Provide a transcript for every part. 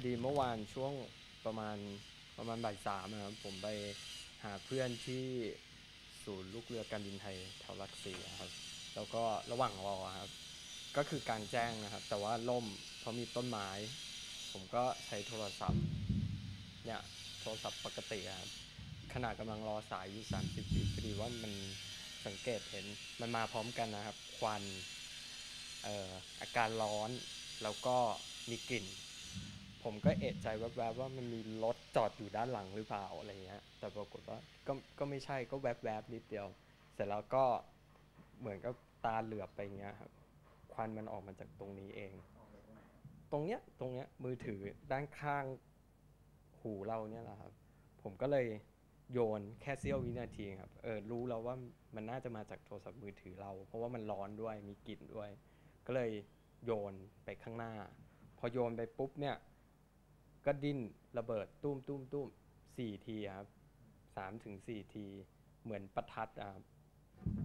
พอดีเมื่อวานช่วงประมาณประมาณบ่ายสามนะครับผมไปหาเพื่อนที่ศูนย์ลูกเรือการบินไทยแถวหลักสี่อะครับแล้วก็ระหว่างรอครับ ก็คือกลารแจ้งนะครับ แต่ว่าล่มเพราะมีต้นไม้ ผมก็ใช้โทรศัพท์เนี่ยโทรศัพท์ปกติครับขณะกำลังรอสายอยู่ 30วิพอดีว่ามันสังเกตเห็นมันมาพร้อมกันนะครับ ควันอออาการร้อนแล้วก็มีกลิ่น ผมก็เอะใจแวบๆว่ามันมีรถจอดอยู่ด้านหลังหรือเปล่าอะไรเงี้ย แต่ปรากฏว่าก็ก็ไม่ใช่ก็แวบๆนิดเดียว เสร็จแล้วก็เหมือนกับตาเหลือบไปเงี้ยครับควันมันออกมาจากตรงนี้เอง ตรงเนี้ยตรงเนี้ยมือถือด้านข้างหูเราเนี่ยแหละครับ ผมก็เลยโยนแค่เสี้ยววินาทีครับเออรู้แล้วว่ามันน่าจะมาจากโทรศัพท์มือถือเรา เพราะว่ามันร้อนด้วยมีกลิ่นด้วย ก็เลยโยนไปข้างหน้า พอโยนไปปุ๊บเนี่ย ก็ดิ้นระเบิดตุ้มตุ้มตุ้มสี่ทีครับสามถึงสี่ที เหมือนประทัดอะครับ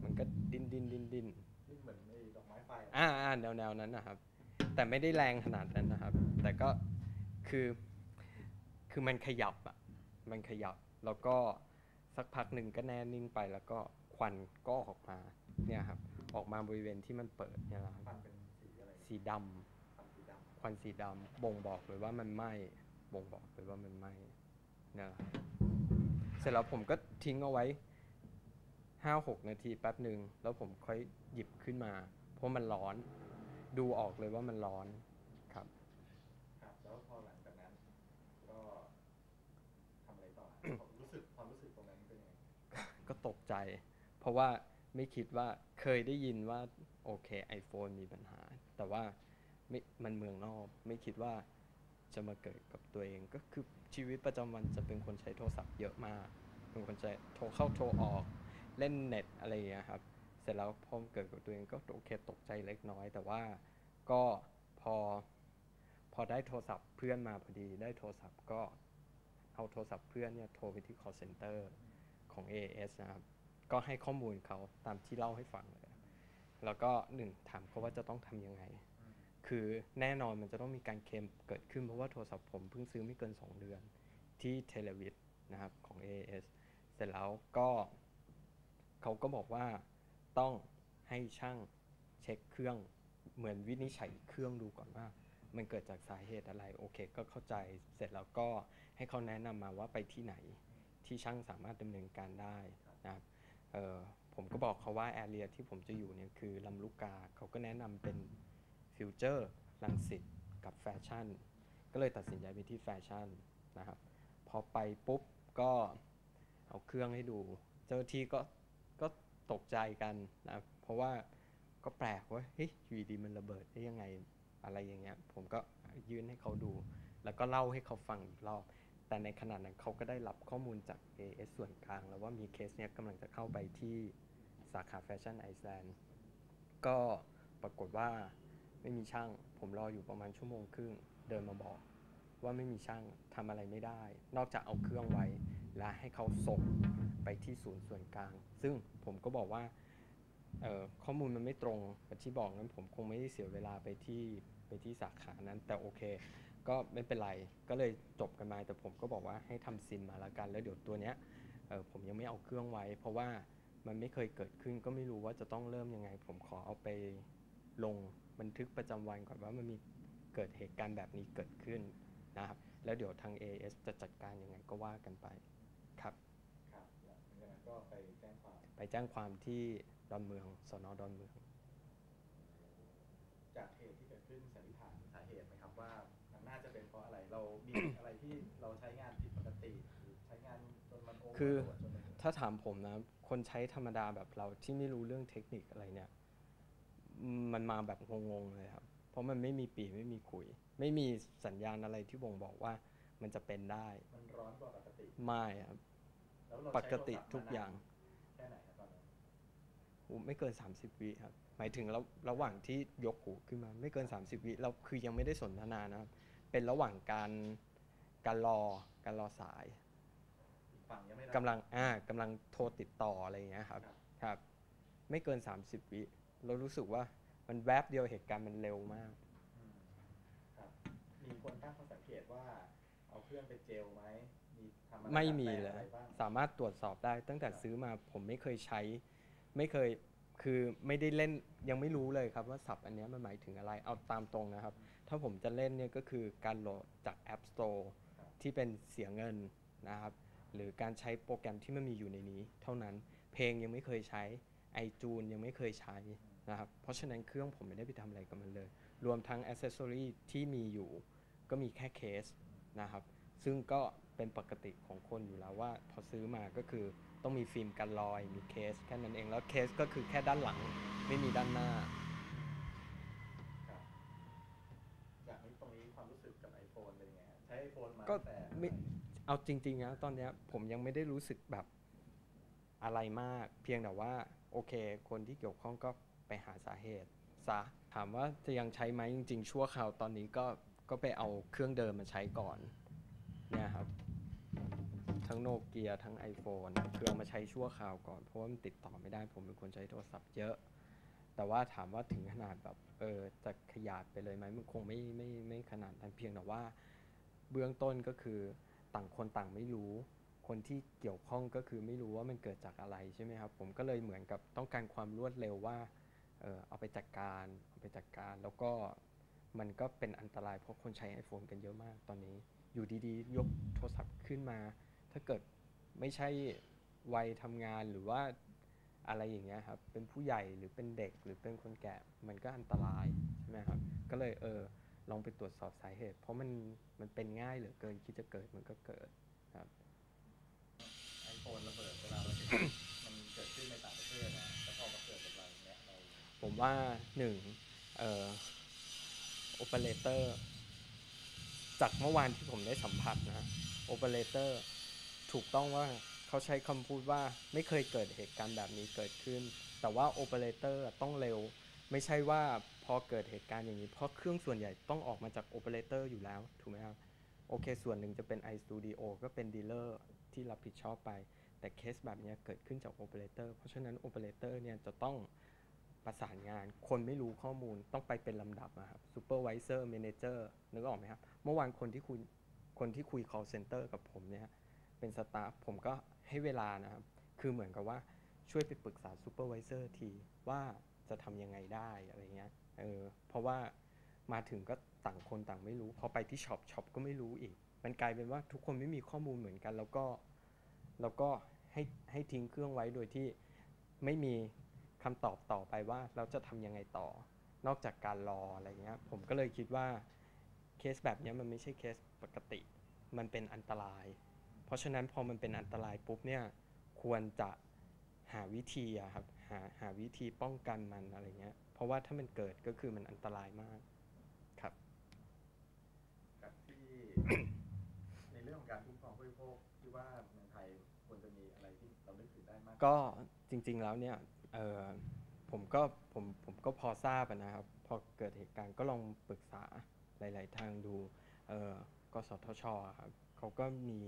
มันก็ดิ้นดิ้นดิ้นดิ้นนี่เหมือนไอ้ดอกไม้ไฟอะอ่าอ่าแนวแนวนั้นนะครับ แต่ไม่ได้แรงขนาดนั้นนะครับ แต่ก็คือคือมันขยับอะมันขยับแล้วก็สักพักหนึ่งก็แน่นิ่งไปแล้วก็ควันก็ออกมาเนี่ยครับ ออกมาบริเวณที่มันเปิดเนี่ยแหละครับฟันเป็นสีอะไรสีดำฟันสีดำควันสีดำบ่งบอกเลยว่ามันไหม้ บ่งบอกเลยว่ามันไหม้เนี่ยแหละครับเสร็จแล้วผมก็ทิ้งเอาไว้ห้าหกนาทีแป๊บหนึ่งแล้วผมค่อยหยิบขึ้นมา เพราะมันร้อน ดูออกเลยว่ามันร้อนครับครับแล้วพอหลังจากนั้น ก็ทำอะไรต่อฮะผมรู้สึกความรู้สึกตรงนั้นเป็นยังไงก็ตกใจ เพราะว่าไม่คิดว่าเคยได้ยินว่าโอเค iPhone มีปัญหา แต่ว่าไม่มันเมืองนอก ไม่คิดว่า จะมาเกิดกับตัวเอง ก็คือชีวิตประจำวันจะเป็นคนใช้โทรศัพท์เยอะมาก เป็นคนใช้โทรเข้าโทรออก เล่นเน็ตอะไรอย่างเงี้ยครับ เสร็จแล้วพอเกิดกับตัวเองก็โอเคตกใจเล็กน้อย แต่ว่าก็พอพอได้โทรศัพท์เพื่อนมาพอดีได้โทรศัพท์ก็เอาโทรศัพท์เพื่อนเนี่ยโทรไปที่ call center ของ AS นะครับ ก็ให้ข้อมูลเขาตามที่เล่าให้ฟังเลย แล้วก็หนึ่งถามเขาว่าจะต้องทำยังไง คือแน่นอนมันจะต้องมีการเคลมเกิดขึ้นเพราะว่าโทรศัพท์ผมเพิ่งซื้อไม่เกิน 2 เดือนที่เทเลวิทนะครับของ AAS เสร็จแล้วก็เขาก็บอกว่าต้องให้ช่างเช็คเครื่องเหมือนวินิจฉัยเครื่องดูก่อนว่า มันเกิดจากสาเหตุอะไรโอเค ก็เข้าใจเสร็จแล้วก็ให้เขาแนะนำมาว่าไปที่ไหนที่ช่างสามารถดำเนินการได้นะครับผมก็บอกเขาว่าแอเรียที่ผมจะอยู่เนี่ยคือลำลูกกาเขาก็แนะนำเป็น ฟิวเจอร์ลังสิตกับแฟชั่น ก็เลยตัดสินใจไปที่แฟชั่นนะครับ พอไปปุ๊บก็เอาเครื่องให้ดู เจ้าที่ก็ก็ตกใจกันนะครับเพราะว่าก็แปลกว่าเฮ้ยอยู่ดีมันระเบิดได้ยังไงอะไรอย่างเงี้ย ผมก็ยื่นให้เขาดู แล้วก็เล่าให้เขาฟังอีกรอบ แต่ในขณะนั้นเขาก็ได้รับข้อมูลจาก AS ส่วนกลาง แล้วว่ามีเคสเนี้ยกำลังจะเข้าไปที่สาขาแฟชั่นไอซ์แลนด์ก็ปรากฏว่า ไม่มีช่าง ผมรออยู่ประมาณชั่วโมงครึ่งเดินมาบอก ว่าไม่มีช่างทำอะไรไม่ได้ นอกจากเอาเครื่องไว้ และให้เขาส่งไปที่ศูนย์ส่วนกลาง ซึ่งผมก็บอกว่าข้อมูลมันไม่ตรงกับที่บอกงั้นผมคงไม่ได้เสียเวลาไปที่ไปที่สาขานั้น แต่โอเค ก็ไม่เป็นไรก็เลยจบกันมาแต่ผมก็บอกว่าให้ทำซิมมาแล้วกันแล้วเดี๋ยวตัวเนี้ยผมยังไม่เอาเครื่องไว้ เพราะว่ามันไม่เคยเกิดขึ้นก็ไม่รู้ว่าจะต้องเริ่มยังไง ผมขอเอาไปลง บันทึกประจำวันก่อนว่ามันมีเกิดเหตุการณ์แบบนี้เกิดขึ้นนะครับ แล้วเดี๋ยวทาง AS จะจัดการยังไงก็ว่ากันไปครับครับแล้วหลังจากนั้นก็ไปแจ้งความไปแจ้งความที่ดอนเมืองสนดอนเมือง จากเหตุที่เกิดขึ้นสันนิษฐานสาเหตุไหมครับว่ามันน่าจะเป็นเพราะอะไรเรามีอะไรที่เราใช้งานผิดปกติหรือใช้งานจนมันโอเวอร์คือโหลดจนมันถ้าถามผมนะคนใช้ธรรมดาแบบเราที่ไม่รู้เรื่องเทคนิคอะไรเนี่ยอื มมันมาแบบงงๆเลยครับ เพราะมันไม่มีปีไม่มีขุย ไม่มีสัญญาณอะไรที่บ่งบอกว่ามันจะเป็นได้ มันร้อนกว่าปกติ ไม่ครับ แล้วเราปใช้กติโทรศัพท์ทุกอย่างมนนแค่ไหนครับตอนนั้นโอ้ไม่เกิน 30วิครับ หมายถึงระระหว่างที่ยกหูขึ้นมา ไม่เกิน 30วิเราคือยังไม่ได้สนทนานะครับ เป็นระหว่างการการรอการรอสายอีกฝั่งยังไม่รับกำลังอ่ากำลังโทรติดต่ออะไรอย่างเงี้ยครับ ครับครับไม่เกิน 30วิ เรารู้สึกว่ามันแวบเดียวเหตุการณ์มันเร็วมากอืมครับมีคนตั้งข้อสังเกตรื่องเป็นเจลไหมมีทำอะรไม่มีดัดแปเลงยอะไรบ้างสามารถตรวจสอบได้ ตั้งแต่ครับซื้อมาผมไม่เคยใช้ ไม่เคยคือไม่ได้เล่นยังไม่รู้เลยครับว่าศัพท์อันเนี้ยมันหมายถึงอะไรเอาตามตรงนะครับ ถ้าผมจะเล่นเนี่ยก็คือการโหลดจาก App Store ที่เป็นเสียเงินนะครับ หรือการใช้โปรแกรมที่มันมีอยู่ในนี้ เท่านั้นเพลงยังไม่เคยใช้ ไอจูนยังไม่เคยใช้นะครับ เพราะฉะนั้นเครื่องผมไม่ได้ไปทำอะไรกับมันเลย รวมทั้งอ c เซสซอรีที่มีอยู่ ก็มีแค่เคสนะครับ ซึ่งก็เป็นปกติของคนอยู่แล้วว่า พอซื้อมาก็คือต้องมีฟิล์มกันรอยมีเคส แค่นั้นเองแล้วเคสก็คือแค่ด้านหลังไม่มีด้านหน้าครับจากนี้ตรงนี้ความรู้สึกกับ iPhone เป็นยังไงฮะใช้ iPhone มาก็ตั้งแต่ไม่เอาจริงๆนะตอนเนี้ยผมยังไม่ได้รู้สึกแบบอะไรมาก เพียงแต่ว่า โอเค คนที่เกี่ยวข้องก็ไปหาสาเหตุซะถามว่าจะยังใช้ไหมจริง ๆ ชั่วคราวตอนนี้ก็ก็ไปเอาเครื่องเดิมมาใช้ก่อนเนี่ยครับ ทั้งโนเกียทั้ง iPhone คือเอามาใช้ชั่วคราวก่อน เพราะว่ามันติดต่อไม่ได้ผมเป็นคนใช้โทรศัพท์เยอะ แต่ว่าถามว่าถึงขนาดแบบเออจะขยาดไปเลยไหมมันคงไม่ไม่ไม่ขนาดนั้นเพียงแต่ว่า เบื้องต้นก็คือต่างคนต่างไม่รู้ คนที่เกี่ยวข้องก็คือไม่รู้ว่ามันเกิดจากอะไรใช่ไหมครับ ผมก็เลยเหมือนกับต้องการความรวดเร็วว่าเออเอาไปจัดการเอาไปจัดการ แล้วก็มันก็เป็นอันตรายเพราะคนใช้ iPhone กันเยอะมากตอนนี้ อยู่ดีๆ ยกโทรศัพท์ขึ้นมา ถ้าเกิดไม่ใช่วัยทำงานหรือว่าอะไรอย่างเงี้ยครับ เป็นผู้ใหญ่หรือเป็นเด็กหรือเป็นคนแก่มันก็อันตรายใช่ไหมครับ ก็เลยเออลองไปตรวจสอบสาเหตุ เพราะมันมันเป็นง่ายเหลือเกินคิดจะเกิดมันก็เกิดครับ ไอนระเบิดเวลาเราเห็นมันเกิดขึ้นในต่างประเทศนะแล้วพอมาเกิดกับเราเนี่ยเราผมว่าหนึ่งเอ่อโอเปอเรเตอร์จากเมื่อวานที่ผมได้สัมผัสนะโอเปอเรเตอร์ถูกต้องว่าเขาใช้คำพูดว่าไม่เคยเกิดเหตุการณ์แบบนี้เกิดขึ้น แต่ว่าโอเปอเรเตอร์ต้องเร็ว ไม่ใช่ว่าพอเกิดเหตุการณ์อย่างนี้ เพราะเครื่องส่วนใหญ่ต้องออกมาจากโอเปอเรเตอร์อยู่แล้ว ถูกไหมครับ โอเค ส่วนหนึ่งจะเป็น iStudio ก็เป็นดีลเลอร์ที่รับผิดชอบไป แต่เคสแบบนี้เกิดขึ้นจากโอเปอเรเตอร์เพราะฉะนั้นโอเปอเรเตอร์เนี่ยจะต้องประสานงาน คนไม่รู้ข้อมูลต้องไปเป็นลำดับนะครับซูเปอร์วิเซอร์เมนเจอร์นึกออกไหมครับ เมื่อวานคนที่คุยคนที่คุย call center กับผมเนี่ยเป็นสตาฟผมก็ให้เวลานะครับ คือเหมือนกับว่าช่วยไปปรึกษาซูเปอร์วิเซอร์ทีว่าจะทำยังไงได้อะไรเงี้ยเออเพราะว่า มาถึงก็ต่างคนต่างไม่รู้ พอไปที่ช็อปช็อปก็ไม่รู้อีก มันกลายเป็นว่าทุกคนไม่มีข้อมูลเหมือนกัน แล้วก็แล้วก็ให้ให้ทิ้งเครื่องไว้โดยที่ไม่มีคำตอบต่อไปว่าเราจะทำยังไงต่อ นอกจากการรออะไรเงี้ย ผมก็เลยคิดว่าเคสแบบนี้มันไม่ใช่เคสปกติ มันเป็นอันตราย เพราะฉะนั้นพอมันเป็นอันตรายปุ๊บเนี่ยควรจะหาวิธีอะครับหาหาวิธีป้องกันมันอะไรเงี้ย เพราะว่าถ้ามันเกิดก็คือมันอันตรายมากครับ กับที่ ในเรื่อง ของการคุ้มครองผู้บริโภคที่ว่าเมืองไทยควรจะมีอะไรที่เรานึกถึงได้มากก็จริง ๆแล้วเนี่ยผมก็ผมผมก็พอทราบนะครับ พอเกิดเหตุการณ์ก็ลองปรึกษาหลาย ๆ ทางดูกสทชครับเขาก็มี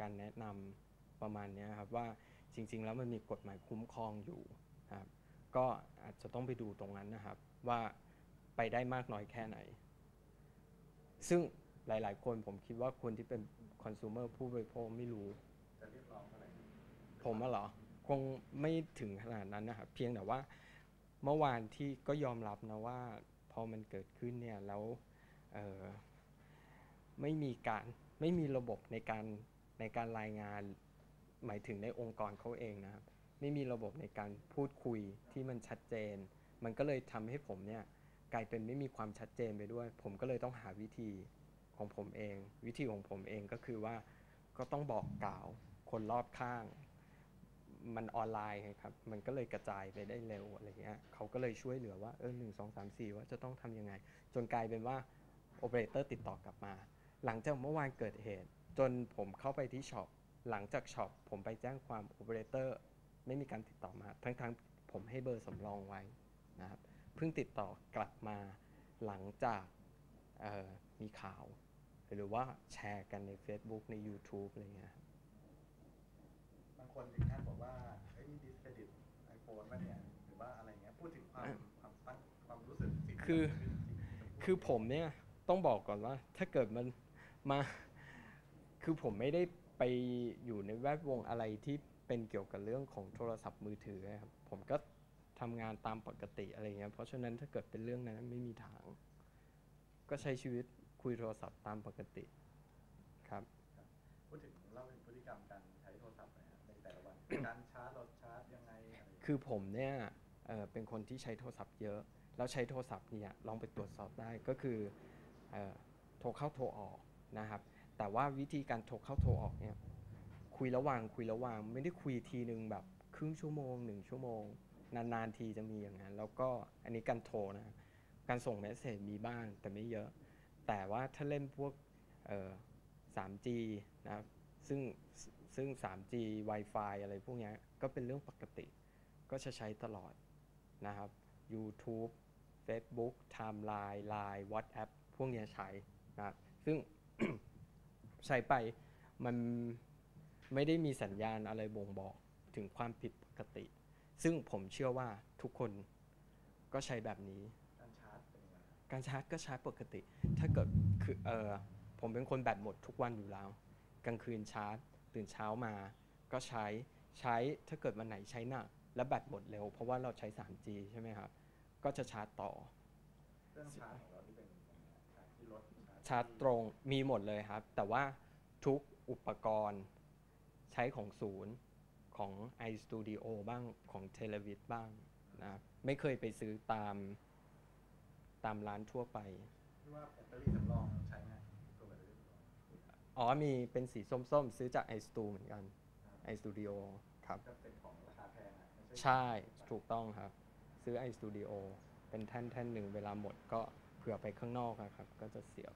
การแนะนำประมาณนี้ครับว่าจริง ๆ แล้วมันมีกฎหมายคุ้มครองอยู่ครับก็อาจจะต้องไปดูตรงนั้นนะครับว่าไปได้มากน้อยแค่ไหน ซึ่ง หลาย ๆ คนผมคิดว่าคนที่เป็นคอน sumer ผู้บริโภคไม่รู้จะเรียกร้องอะไรผมอะเหรอ คงไม่ถึงขนาดนั้นนะครับ เพียงแต่ว่าเมื่อวานที่ก็ยอมรับนะว่าพอมันเกิดขึ้นเนี่ยแล้วไม่มีการไม่มีระบบในการในการรายงาน หมายถึงในองค์กรเขาเองนะครับ ไม่มีระบบในการพูดคุยที่มันชัดเจน มันก็เลยทำให้ผมเนี่ยกลายเป็นไม่มีความชัดเจนไปด้วย ผมก็เลยต้องหาวิธี ของผมเอง วิธีของผมเองก็คือว่าก็ต้องบอกกล่าวคนรอบข้าง มันออนไลน์ครับ มันก็เลยกระจายไปได้เร็วอะไรเงี้ยเขาก็เลยช่วยเหลือว่าเออหนึ่งสองสามสี่ว่าจะต้องทำยังไง จนกลายเป็นว่าโอเปอเรเตอร์ติดต่อกลับมา หลังจากเมื่อวานเกิดเหตุ จนผมเข้าไปที่ช็อปหลังจากช็อปผมไปแจ้งความโอเปอเรเตอร์ไม่มีการติดต่อมา ทั้งๆผมให้เบอร์สำรองไว้นะครับเพิ่งติดต่อกลับมาหลังจากออมีข่าว หรือว่าแชร์กันใน Facebook ใน YouTube อะไรเงี้ยครับบางคนถึงขั้นบอกว่าเฮ้ยนี่ดิสเครดิตไอโฟนวะเนี่ยหรือว่าอะไรเงี้ยพูดถึงความอะความตั้งความรู้สึกสิ่งที่คือมันเกิดขึ้นจริงๆคือผมเนี่ยต้องบอกก่อนว่า ถ้าเกิดมันมา คือผมไม่ได้ไปอยู่ในแวดวงอะไรที่เป็นเกี่ยวกับเรื่องของโทรศัพท์มือถือครับผมก็ทำงานตามปกติอะไรเงี้ยเพราะฉะนั้นถ้าเกิดเป็นเรื่องนั้นไม่มีทาง ก็ใช้ชีวิต คุยโทรศัพท์ตามปกติครับพูดถึงเล่าถึงพฤติกรรมการใช้โทรศัพท์หน่อยฮะในแต่ละวันการชาร์จเราชาร์จยังไงอะไรอย่างเงี้ยคือผมเนี่ยเอ่อเป็นคนที่ใช้โทรศัพท์เยอะ แล้วใช้โทรศัพท์เนี่ยลองไปตรวจสอบได้ก็คือเอ่อโทรเข้าโทรออกนะครับแต่ว่าวิธีการโทรเข้าโทรออกเนี่ยคุยระหว่างคุยระหว่างไม่ได้คุยทีนึงแบบครึ่งชั่วโมงหนึ่งชั่วโมง นานๆทีจะมีอย่างนั้น แล้วก็อันนี้การโทรนะการส่งเมสเซจมีบ้างแต่ไม่เยอะ แต่ว่าถ้าเล่นพวกเออ 3G นะครับซึ่งซึ่ง 3G Wi-Fi อะไรพวกนี้ก็เป็นเรื่องปกติ ก็จะใช้ตลอดนะครับ YouTube Facebook Timeline Line WhatsApp พวกนี้ใช้นะครับซึ่งใช้ไปมันไม่ได้มีสัญญาณอะไรบ่งบอกถึงความผิดปกติ ซึ่งผมเชื่อว่าทุกคนก็ใช้แบบนี้ การชาร์จก็ชาร์จปกติ ถ้าเกิดคือเออผมเป็นคนแบตหมดทุกวันอยู่แล้ว กลางคืนชาร์จ ตื่นเช้ามา ก็ใช้ใช้ถ้าเกิดวันไหนใช้หนัก แล้วแบตหมดเร็ว เพราะว่าเราใช้ 3G ใช่ไหมครับ ก็จะชาร์จต่อเครื่องชาร์จของเราที่เป็นยังไงฮะชาร์จที่รถชาร์จตรงมีหมดเลยครับ แต่ว่าทุกอุปกรณ์ใช้ของศูนย์ของ iStudio บ้างของ t e l e v i s บ้างนะครับไม่เคยไปซื้อตาม ตามร้านทั่วไปที่ว่าแบตเตอรี่สำรองใช้ไหมตัวแบตเตอรี่สำรองอ๋อมีเป็นสีส้มๆ ซื้อจาก iStu เหมือนกัน iStudio ครับก็เป็นของราคาแพงอะไม่ใช่ถูกต้องครับ ซื้อ iStudio เป็นแท่นๆหนึ่งเวลาหมดก็เผื่อไปข้างนอกอะครับ ก็จะเสียบ